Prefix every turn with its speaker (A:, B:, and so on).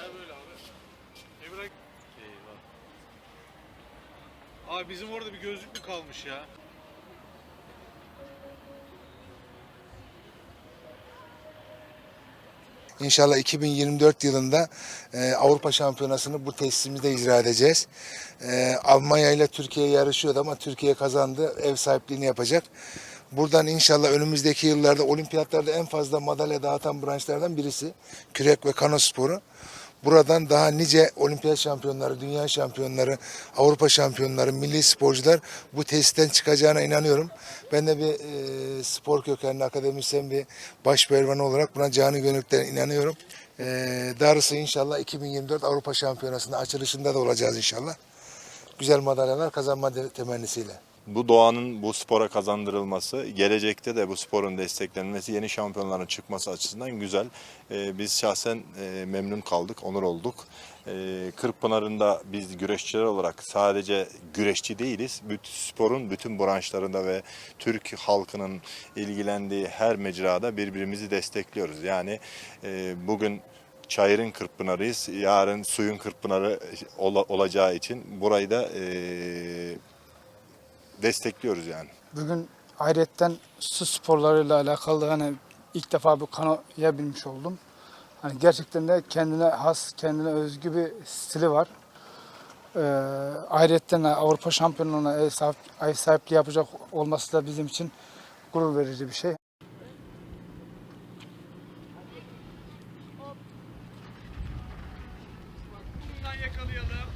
A: Gel böyle abi. Emre. Eyvah. Abi bizim orada bir gözlük mü kalmış ya?
B: İnşallah 2024 yılında e, Avrupa Şampiyonası'nı bu tesisimizde icra edeceğiz. E, Almanya ile Türkiye yarışıyordu ama Türkiye kazandı. Ev sahipliğini yapacak. Buradan inşallah önümüzdeki yıllarda olimpiyatlarda en fazla madalya dağıtan branşlardan birisi. Kürek ve kano sporu. Buradan daha nice olimpiyat şampiyonları, dünya şampiyonları, Avrupa şampiyonları, milli sporcular bu tesisten çıkacağına inanıyorum. Ben de bir e, spor kökenli akademisyen bir baş olarak buna canı gönülden inanıyorum. E, darısı inşallah 2024 Avrupa şampiyonasında açılışında da olacağız inşallah. Güzel madalyalar kazanma temennisiyle.
C: Bu doğanın bu spora kazandırılması, gelecekte de bu sporun desteklenmesi, yeni şampiyonların çıkması açısından güzel. Ee, biz şahsen e, memnun kaldık, onur olduk. Ee, Kırkpınar'ında biz güreşçiler olarak sadece güreşçi değiliz. Bütün sporun bütün branşlarında ve Türk halkının ilgilendiği her mecrada birbirimizi destekliyoruz. Yani e, bugün çayırın Kırkpınar'ıyız, yarın suyun Kırkpınar'ı ola- olacağı için burayı da e, destekliyoruz yani.
D: Bugün ayrıyetten su sporlarıyla alakalı hani ilk defa bu kanoya binmiş oldum. Hani gerçekten de kendine has, kendine özgü bir stili var. Ee, ayrıyetten Avrupa Şampiyonluğu'na ev, sahip, ev sahipliği yapacak olması da bizim için gurur verici bir şey. yakalayalım.